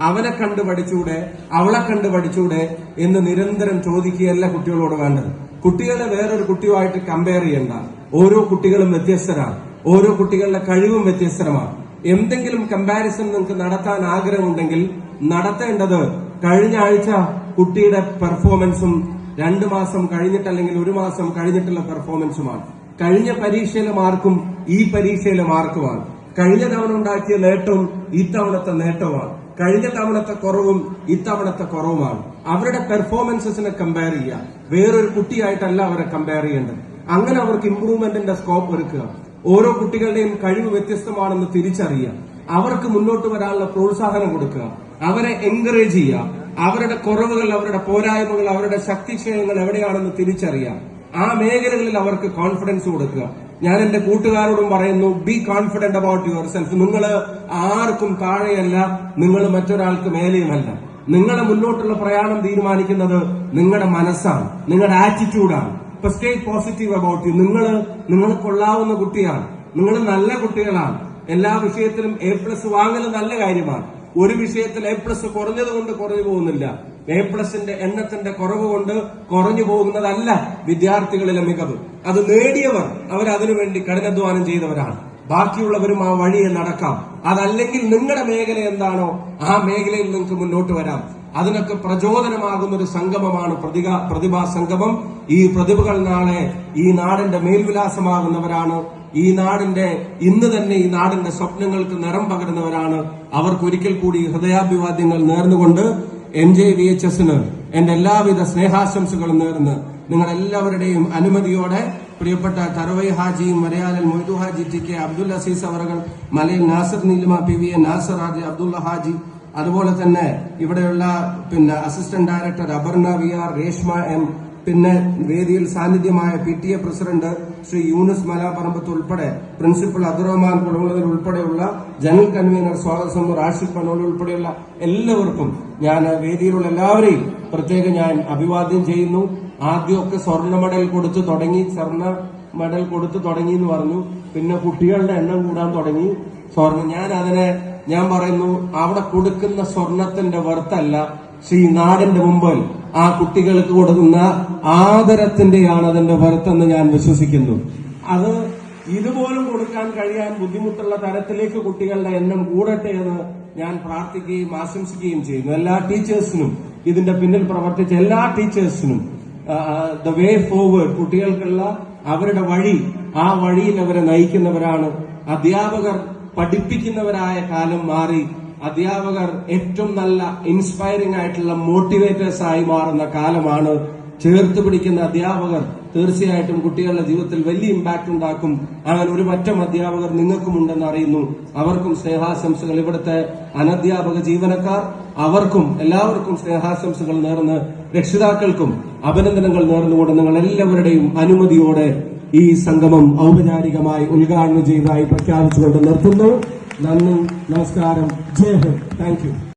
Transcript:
അവനെ കണ്ട് പഠിച്ചൂടെ അവളെ കണ്ട് പഠിച്ചൂടെ എന്ന് നിരന്തരം ചോദിക്കുകയല്ല കുട്ടികളോട് വേണ്ടത്. കുട്ടികളെ വേറൊരു കുട്ടിയുമായിട്ട് കമ്പയർ ചെയ്യണ്ട. ഓരോ കുട്ടികളും വ്യത്യസ്തരാണ്. ഓരോ കുട്ടികളുടെ കഴിവും വ്യത്യസ്തമാണ് എന്തെങ്കിലും കമ്പാരിസൺ നിങ്ങൾക്ക് നടത്താൻ ആഗ്രഹമുണ്ടെങ്കിൽ നടത്തേണ്ടത് കഴിഞ്ഞ ആഴ്ച കുട്ടിയുടെ പെർഫോമൻസും രണ്ടു മാസം കഴിഞ്ഞിട്ടല്ലെങ്കിൽ ഒരു മാസം കഴിഞ്ഞിട്ടുള്ള പെർഫോമൻസുമാണ് കഴിഞ്ഞ പരീക്ഷയിലെ മാർക്കും ഈ പരീക്ഷയിലെ മാർക്കുമാണ്. കഴിഞ്ഞ തവണ ഉണ്ടാക്കിയ നേട്ടവും ഇത്തവണത്തെ നേട്ടവുമാണ്. കഴിഞ്ഞ തവണത്തെ കുറവും ഇത്തവണത്തെ കുറവുമാണ്. അവരുടെ പെർഫോമൻസസിനെ കമ്പയർ ചെയ്യുക. വേറൊരു കുട്ടിയായിട്ടല്ല അവരെ കമ്പയർ ചെയ്യേണ്ടത്. അങ്ങനെ അവർക്ക് ഇംപ്രൂവ്മെന്റിന്റെ സ്കോപ്പ് ഒരുക്കുക. ഓരോ കുട്ടികളുടെയും കഴിവ് വ്യത്യസ്തമാണെന്ന് തിരിച്ചറിയുക. അവർക്ക് മുന്നോട്ട് വരാനുള്ള പ്രോത്സാഹനം കൊടുക്കുക. അവരെ എൻകറേജ് ചെയ്യുക. അവരുടെ കുറവുകൾ അവരുടെ പോരായ്മകൾ അവരുടെ ശക്തിക്ഷയങ്ങൾ എവിടെയാണെന്ന് തിരിച്ചറിയാം ആ മേഖലകളിൽ അവർക്ക് കോൺഫിഡൻസ് കൊടുക്കുക. ഞാൻ എന്റെ കൂട്ടുകാരോടും പറയുന്നു be confident about yourself നിങ്ങൾ ആർക്കും താഴെയല്ല നിങ്ങൾ മറ്റൊരാൾക്ക് മേലെയുമല്ല. നിങ്ങളെ മുന്നോട്ടുള്ള പ്രയാണം തീരുമാനിക്കുന്നത് നിങ്ങളുടെ മനസ്സാണ് നിങ്ങളുടെ ആറ്റിറ്റ്യൂഡാണ് ഇപ്പൊ സ്റ്റേ പോസിറ്റീവ് അബൌട്ട് യു നിങ്ങൾ നിങ്ങൾ കൊള്ളാവുന്ന കുട്ടിയാണ്. നിങ്ങൾ നല്ല കുട്ടികളാണ്. എല്ലാ വിഷയത്തിലും എ പ്ലസ് വാങ്ങൽ നല്ല കാര്യമാണ്. ഒരു വിഷയത്തിൽ എ പ്ലസ് കുറഞ്ഞത് കൊണ്ട് കുറഞ്ഞു പോകുന്നില്ല. എ പ്ലസിന്റെ എണ്ണത്തിന്റെ കുറവ് കൊണ്ട് കുറഞ്ഞു പോകുന്നതല്ല വിദ്യാർത്ഥികളിലെ മികവ്. അത് നേടിയവർ അവർ അതിനുവേണ്ടി കഠിനാധ്വാനം ചെയ്തവരാണ്. ബാക്കിയുള്ളവരും ആ വഴിയെ നടക്കാം. അതല്ലെങ്കിൽ നിങ്ങളുടെ മേഖല എന്താണോ ആ മേഖലയിൽ നിങ്ങൾക്ക് മുന്നോട്ട് വരാം. അതിനൊക്കെ പ്രചോദനമാകുന്ന ഒരു സംഗമമാണ് പ്രതിക പ്രതിഭാ സംഗമം. ഈ പ്രതിഭകൾ നാളെ ഈ നാടിന്റെ മേൽവിലാസമാകുന്നവരാണ്. ഈ നാടിന്റെ ഇന്ന് തന്നെ ഈ നാടിന്റെ സ്വപ്നങ്ങൾക്ക് നിറം പകരുന്നവരാണ്. അവർക്ക് ഒരിക്കൽ കൂടി ഹൃദയാഭിവാദ്യങ്ങൾ നേർന്നുകൊണ്ട് എം ജെ വി എച്ച് എസിന് എന്റെ എല്ലാവിധ സ്നേഹാശംസകളും നേർന്ന് നിങ്ങൾ എല്ലാവരുടെയും അനുമതിയോടെ പ്രിയപ്പെട്ട തറവൈ ഹാജിയും മലയാളൻ മൊയ്തു ഹാജി ടി കെ അബ്ദുൽ അസീസ് അവറുകൾ Malayil Nasar Neelima P V A Nasar Haji Abdulla Haji അതുപോലെ തന്നെ ഇവിടെയുള്ള പിന്നെ assistant director Aparna V R Reshma M പിന്നെ വേദിയിൽ സാന്നിധ്യമായ P T A president Shri Yunus Malaparambath ഉൾപ്പെടെ പ്രിൻസിപ്പൽ അബ്ദുറഹ്മാൻ കുളമുള്ളതിൽ ഉൾപ്പെടെയുള്ള ജനറൽ കൺവീനർ സ്വാഗത സംഘം റാഷിദ് പനോൾ ഉൾപ്പെടെയുള്ള എല്ലാവർക്കും ഞാൻ വേദിയിലുള്ള എല്ലാവരെയും പ്രത്യേകം ഞാൻ അഭിവാദ്യം ചെയ്യുന്നു. ആദ്യമൊക്കെ സ്വർണ മെഡൽ കൊടുത്തു തുടങ്ങി സ്വർണ മെഡൽ കൊടുത്തു തുടങ്ങി എന്ന് പറഞ്ഞു. പിന്നെ കുട്ടികളുടെ എണ്ണം കൂടാൻ തുടങ്ങി. സ്വർണം ഞാൻ അതിനെ ഞാൻ പറയുന്നു അവിടെ കൊടുക്കുന്ന സ്വർണത്തിന്റെ വർത്തല്ല ശ്രീ നാടിന്റെ മുമ്പിൽ. ആ കുട്ടികൾക്ക് കൊടുക്കുന്ന ആദരത്തിന്റെയാണ് അതിന്റെ വർത്തെന്ന് ഞാൻ വിശ്വസിക്കുന്നു. അത് ഇതുപോലും കൊടുക്കാൻ കഴിയാൻ ബുദ്ധിമുട്ടുള്ള തരത്തിലേക്ക് കുട്ടികളുടെ എണ്ണം കൂടട്ടെ എന്ന് ഞാൻ പ്രാർത്ഥിക്കുകയും ആശംസിക്കുകയും ചെയ്യുന്നു. എല്ലാ ടീച്ചേഴ്സിനും ഇതിന്റെ പിന്നിൽ പ്രവർത്തിച്ച എല്ലാ ടീച്ചേഴ്സിനും ദ വേ ഫോർവേഡ് കുട്ടികൾക്കുള്ള അവരുടെ വഴി ആ വഴിയിൽ അവരെ നയിക്കുന്നവരാണ് അധ്യാപകർ പഠിപ്പിക്കുന്നവരായ കാലം മാറി അധ്യാപകർ ഏറ്റവും നല്ല ഇൻസ്പയറിംഗ് ആയിട്ടുള്ള മോട്ടിവേറ്റേഴ്സ് ആയി മാറുന്ന കാലമാണ് ചേർത്ത് പിടിക്കുന്ന അധ്യാപകർ. തീർച്ചയായിട്ടും കുട്ടികളുടെ ജീവിതത്തിൽ വലിയ ഇമ്പാക്ട് ഉണ്ടാക്കും. അങ്ങനെ ഒരു മറ്റം അധ്യാപകർ നിങ്ങൾക്കും ഉണ്ടെന്ന് അറിയുന്നു. അവർക്കും സ്നേഹാശംസകൾ. ഇവിടുത്തെ അനധ്യാപക ജീവനക്കാർ അവർക്കും എല്ലാവർക്കും സ്നേഹാശംസകൾ നേർന്ന് രക്ഷിതാക്കൾക്കും അഭിനന്ദനങ്ങൾ നേർന്നുകൊണ്ട് നിങ്ങൾ എല്ലാവരുടെയും അനുമതിയോടെ ഈ സംഗമം ഔപചാരികമായി ഉദ്ഘാടനം ചെയ്തതായി പ്രഖ്യാപിച്ചുകൊണ്ട് നിർത്തുന്നു. നന്ദി നമസ്കാരം. ജയ് ഹിന്ദ്. താങ്ക്